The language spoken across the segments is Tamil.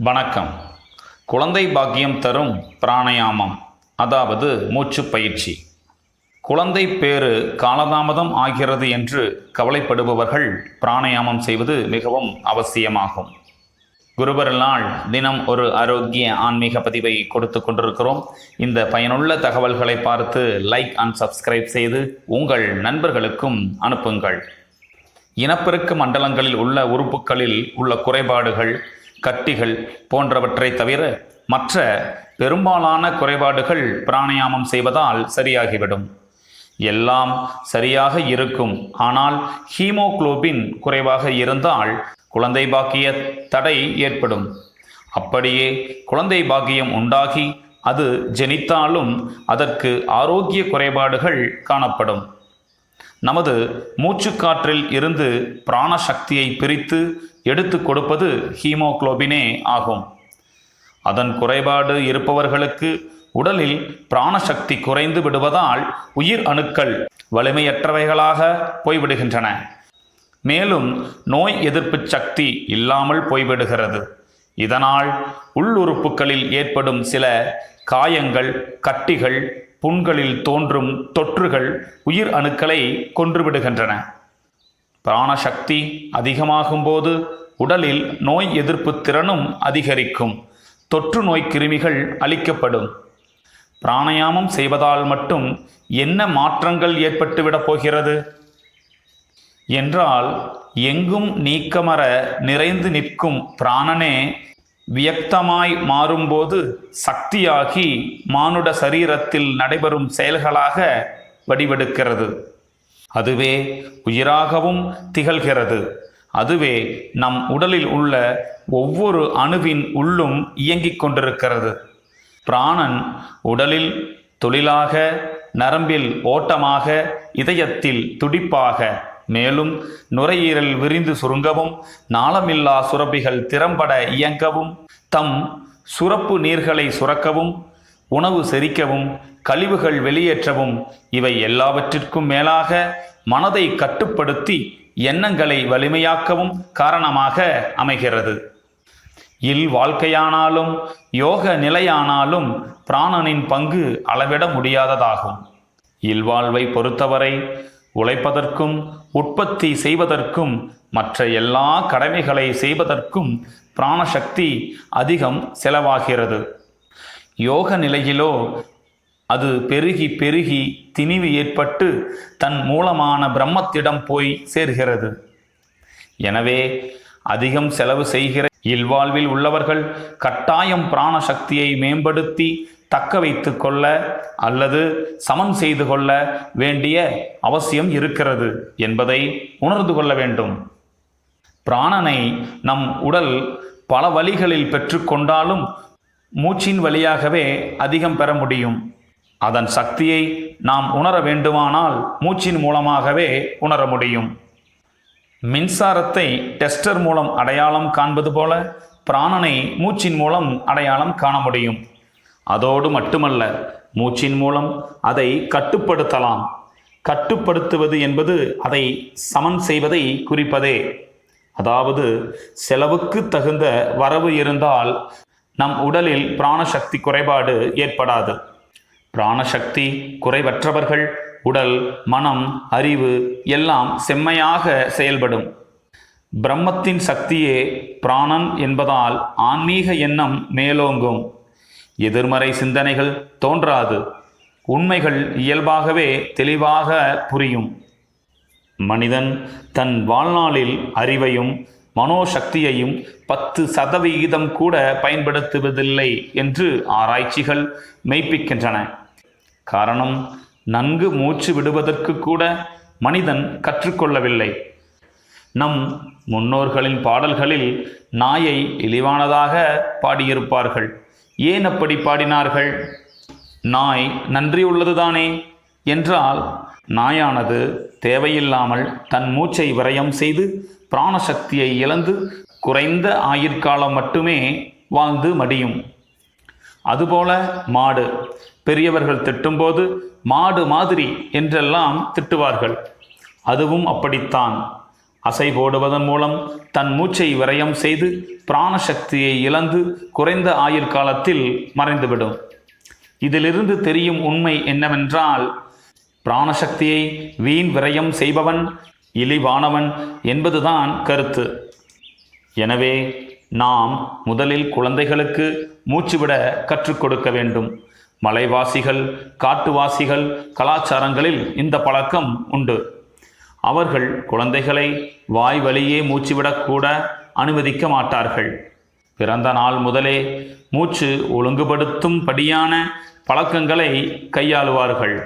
வணக்கம். குழந்தை பாக்கியம் தரும் பிராணயாமம் அதாவது மூச்சு பயிற்சி. குழந்தை பேறு காலதாமதம் ஆகிறது என்று கவலைப்படுபவர்கள் பிராணயாமம் செய்வது மிகவும் அவசியமாகும். குருபரலால் தினம் ஒரு ஆரோக்கிய ஆன்மீக பதிவை கொடுத்து கொண்டிருக்கிறோம். இந்த பயனுள்ள தகவல்களை பார்த்து லைக் அண்ட் சப்ஸ்கிரைப் செய்து உங்கள் நண்பர்களுக்கும் அனுப்புங்கள். இனப்பெருக்க மண்டலங்களில் உள்ள உறுப்புகளில் உள்ள குறைபாடுகள் கட்டிகள் போன்றவற்றை தவிர மற்ற பெரும்பாலான குறைபாடுகள் பிராணாயாமம் செய்வதால் சரியாகிவிடும். எல்லாம் சரியாக இருக்கும். ஆனால் ஹீமோகுளோபின் குறைவாக இருந்தால் குழந்தை பாக்கிய தடை ஏற்படும். அப்படியே குழந்தை பாக்கியம் உண்டாகி அது ஜெனித்தாலும் அதற்கு ஆரோக்கிய குறைபாடுகள் காணப்படும். நமது மூச்சுக்காற்றில் இருந்து பிராணசக்தியை பிரித்து எடுத்து கொடுப்பது ஹீமோகுளோபினே ஆகும். அதன் குறைபாடு இருப்பவர்களுக்கு உடலில் பிராணசக்தி குறைந்து விடுவதால் உயிர் அணுக்கள் வலிமையற்றவைகளாக போய்விடுகின்றன. மேலும் நோய் எதிர்ப்பு சக்தி இல்லாமல் போய்விடுகிறது. இதனால் உள்ளுறுப்புகளில் ஏற்படும் சில காயங்கள் கட்டிகள் புண்களில் தோன்றும் தொற்றுகள் உயிர் அணுக்களை கொன்றுவிடுகின்றன. பிராணசக்தி அதிகமாகும்போது உடலில் நோய் எதிர்ப்பு திறனும் அதிகரிக்கும். தொற்று நோய் கிருமிகள் அளிக்கப்படும். பிராணாயாமம் செய்வதால் மட்டும் என்ன மாற்றங்கள் ஏற்பட்டுவிடப் போகிறது? என்றால் எங்கும் நீக்கமர நிறைந்து நிற்கும் பிராணனே வியக்தமாய் மாறும்போது சக்தியாகி மானுட சரீரத்தில் நடைபெறும் செயல்களாக வடிவெடுக்கிறது. அதுவே உயிராகவும் திகழ்கிறது. அதுவே நம் உடலில் உள்ள ஒவ்வொரு அணுவின் உள்ளும் இயங்கிக் கொண்டிருக்கிறது. பிராணன் உடலில் தொழிலாக நரம்பில் ஓட்டமாக இதயத்தில் துடிப்பாக மேலும் நுரையீரல் விரிந்து சுருங்கவும் நாளமில்லா சுரப்பிகள் திறம்பட இயங்கவும் தம் சுரப்பு நீர்களை சுரக்கவும் உணவு செரிக்கவும் கழிவுகள் வெளியேற்றவும் இவை எல்லாவற்றிற்கும் மேலாக மனதை கட்டுப்படுத்தி எண்ணங்களை வலிமையாக்கவும் காரணமாக அமைகிறது. இல் வாழ்க்கையானாலும் யோக நிலையானாலும் பிராணனின் பங்கு அளவிட முடியாததாகும். இல்வாழ்வை பொறுத்தவரை உழைப்பதற்கும் உற்பத்தி செய்வதற்கும் மற்ற எல்லா கடமைகளை செய்வதற்கும் பிராணசக்தி அதிகம் செலவாகிறது. யோக நிலையிலோ அது பெருகி பெருகி திணிவு ஏற்பட்டு தன் மூலமான பிரம்மத்திடம் போய் சேர்கிறது. எனவே அதிகம் செலவு செய்கிற இல்வாழ்வில் உள்ளவர்கள் கட்டாயம் பிராணசக்தியை மேம்படுத்தி தக்க வைத்து கொள்ள அல்லது சமன் செய்து கொள்ள வேண்டிய அவசியம் இருக்கிறது என்பதை உணர்ந்து கொள்ள வேண்டும். பிராணனை நம் உடல் பல வழிகளில் பெற்றுக்கொண்டாலும் மூச்சின் வழியாகவே அதிகம் பெற முடியும். அதன் சக்தியை நாம் உணர வேண்டுமானால் மூச்சின் மூலமாகவே உணர முடியும். மின்சாரத்தை டெஸ்டர் மூலம் அடையாளம் காண்பது போல பிராணனை மூச்சின் மூலம் அடையாளம் காண முடியும். அதோடு மட்டுமல்ல மூச்சின் மூலம் அதை கட்டுப்படுத்தலாம். கட்டுப்படுத்துவது என்பது அதை சமன் செய்வதை குறிப்பதே. அதாவது செலவுக்கு தகுந்த வரவு இருந்தால் நம் உடலில் பிராணசக்தி குறைபாடு ஏற்படாது. பிராணசக்தி குறைவற்றவர்கள் உடல் மனம் அறிவு எல்லாம் செம்மையாக செயல்படும். பிரம்மத்தின் சக்தியே பிராணன் என்பதால் ஆன்மீக எண்ணம் மேலோங்கும். எதிர்மறை சிந்தனைகள் தோன்றாது. உண்மைகள் இயல்பாகவே தெளிவாக புரியும். மனிதன் தன் வாழ்நாளில் அறிவையும் மனோசக்தியையும் பத்து சதவிகிதம் கூட பயன்படுத்துவதில்லை என்று ஆராய்ச்சிகள் மெய்ப்பிக்கின்றன. காரணம் நன்கு மூச்சு விடுவதற்கு கூட மனிதன் கற்றுக்கொள்ளவில்லை. நம் முன்னோர்களின் பாடல்களில் நாயை இழிவானதாக பாடியிருப்பார்கள். ஏன் அப்படி பாடினார்கள்? நாய் நன்றி உள்ளதுதானே என்றால் நாயானது தேவையில்லாமல் தன் மூச்சை விரயம் செய்து பிராணசக்தியை இழந்து குறைந்த ஆயிற்காலம் மட்டுமே வாழ்ந்து மடியும். அதுபோல மாடு. பெரியவர்கள் திட்டும்போது மாடு மாதிரி என்றெல்லாம் திட்டுவார்கள். அதுவும் அப்படித்தான். அசை போடுவதன் மூலம் தன் மூச்சை விரயம் செய்து பிராணசக்தியை இழந்து குறைந்த ஆயுள் காலத்தில் மறைந்துவிடும். இதிலிருந்து தெரியும் உண்மை என்னவென்றால் பிராணசக்தியை வீண் விரயம் செய்பவன் இழிவானவன் என்பதுதான் கருத்து. எனவே நாம் முதலில் குழந்தைகளுக்கு மூச்சுவிட கற்றுக் கொடுக்க வேண்டும். மலைவாசிகள் காட்டுவாசிகள் கலாச்சாரங்களில் இந்த பழக்கம் உண்டு. அவர்கள் குழந்தைகளை வாய் வழியே மூச்சுவிடக்கூட அனுமதிக்க மாட்டார்கள். பிறந்த நாள் முதலே மூச்சு ஒழுங்குபடுத்தும் படியான பழக்கங்களை கையாளுவார்கள்.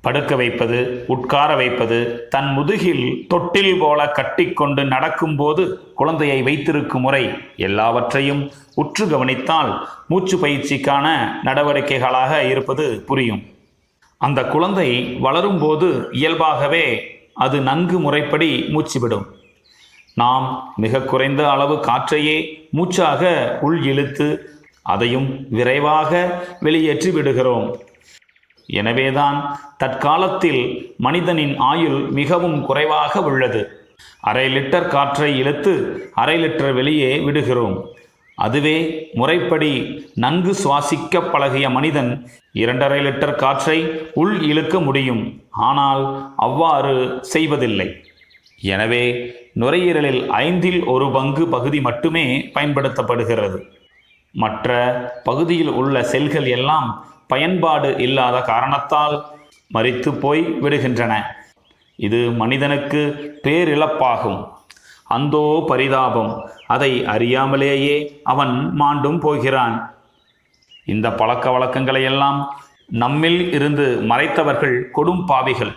படுக்க வைப்பது உட்கார வைப்பது தன் முதுகில் தொட்டில் போல கட்டிக்கொண்டு நடக்கும்போது குழந்தையை வைத்திருக்கும் முறை எல்லாவற்றையும் உற்று கவனித்தால் மூச்சு பயிற்சிக்கான நடவடிக்கைகளாக இருப்பது புரியும். அந்த குழந்தை வளரும்போது இயல்பாகவே அது நன்கு முறைப்படி மூச்சுவிடும். நாம் மிக குறைந்த அளவு காற்றையே மூச்சாக உள் இழுத்து அதையும் விரைவாக வெளியேற்றி விடுகிறோம். எனவேதான் தற்காலத்தில் மனிதனின் ஆயுள் மிகவும் குறைவாக உள்ளது. அரை லிட்டர் காற்றை இழுத்து அரை லிட்டர் வெளியே விடுகிறோம். அதுவே முறைப்படி நன்கு சுவாசிக்க பழகிய மனிதன் இரண்டரை லிட்டர் காற்றை உள் இழுக்க முடியும். ஆனால் அவ்வாறு செய்வதில்லை. எனவே நுரையீரலில் ஐந்தில் ஒரு பங்கு பகுதி மட்டுமே பயன்படுத்தப்படுகிறது. மற்ற பகுதியில் உள்ள செல்கள் எல்லாம் பயன்பாடு இல்லாத காரணத்தால் மறித்து போய் விடுகின்றன. இது மனிதனுக்கு பேரிழப்பாகும். அந்தோ பரிதாபம். அதை அறியாமலேயே அவன் மாண்டும் போகிறான். இந்த பழக்க வழக்கங்களை எல்லாம் நம்மில் இருந்து மறைத்தவர்கள் கொடும் பாவிகள்.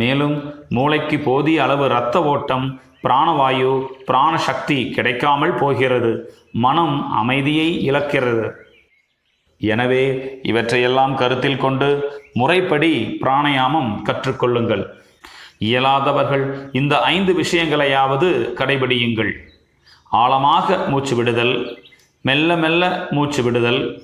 மேலும் மூளைக்கு போதிய அளவு இரத்த ஓட்டம் பிராணவாயு பிராணசக்தி கிடைக்காமல் போகிறது மனம் அமைதியை இழக்கிறது. எனவே இவற்றையெல்லாம் கருத்தில் கொண்டு முறைப்படி பிராணயாமம் கற்றுக்கொள்ளுங்கள். இயலாதவர்கள் இந்த ஐந்து விஷயங்களையாவது கடைபிடியுங்கள். ஆழமாக மூச்சு விடுதல் மெல்ல மெல்ல மூச்சு விடுதல்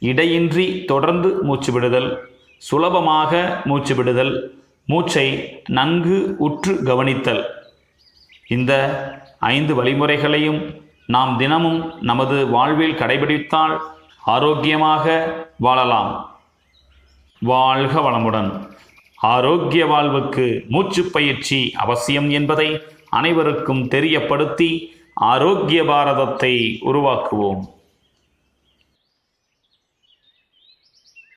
இடையின்றி தொடர்ந்து மூச்சு விடுதல் சுலபமாக மூச்சு விடுதல் மூச்சை நன்கு உற்று கவனித்தல். இந்த ஐந்து வழிமுறைகளையும் நாம் தினமும் நமது வாழ்வில் கடைபிடித்தால் ஆரோக்கியமாக வாழலாம். வாழ்க வளமுடன். ஆரோக்கிய வாழ்வுக்கு மூச்சுப் பயிற்சி அவசியம் என்பதை அனைவருக்கும் தெரியப்படுத்தி ஆரோக்கிய பாரதத்தை உருவாக்குவோம்.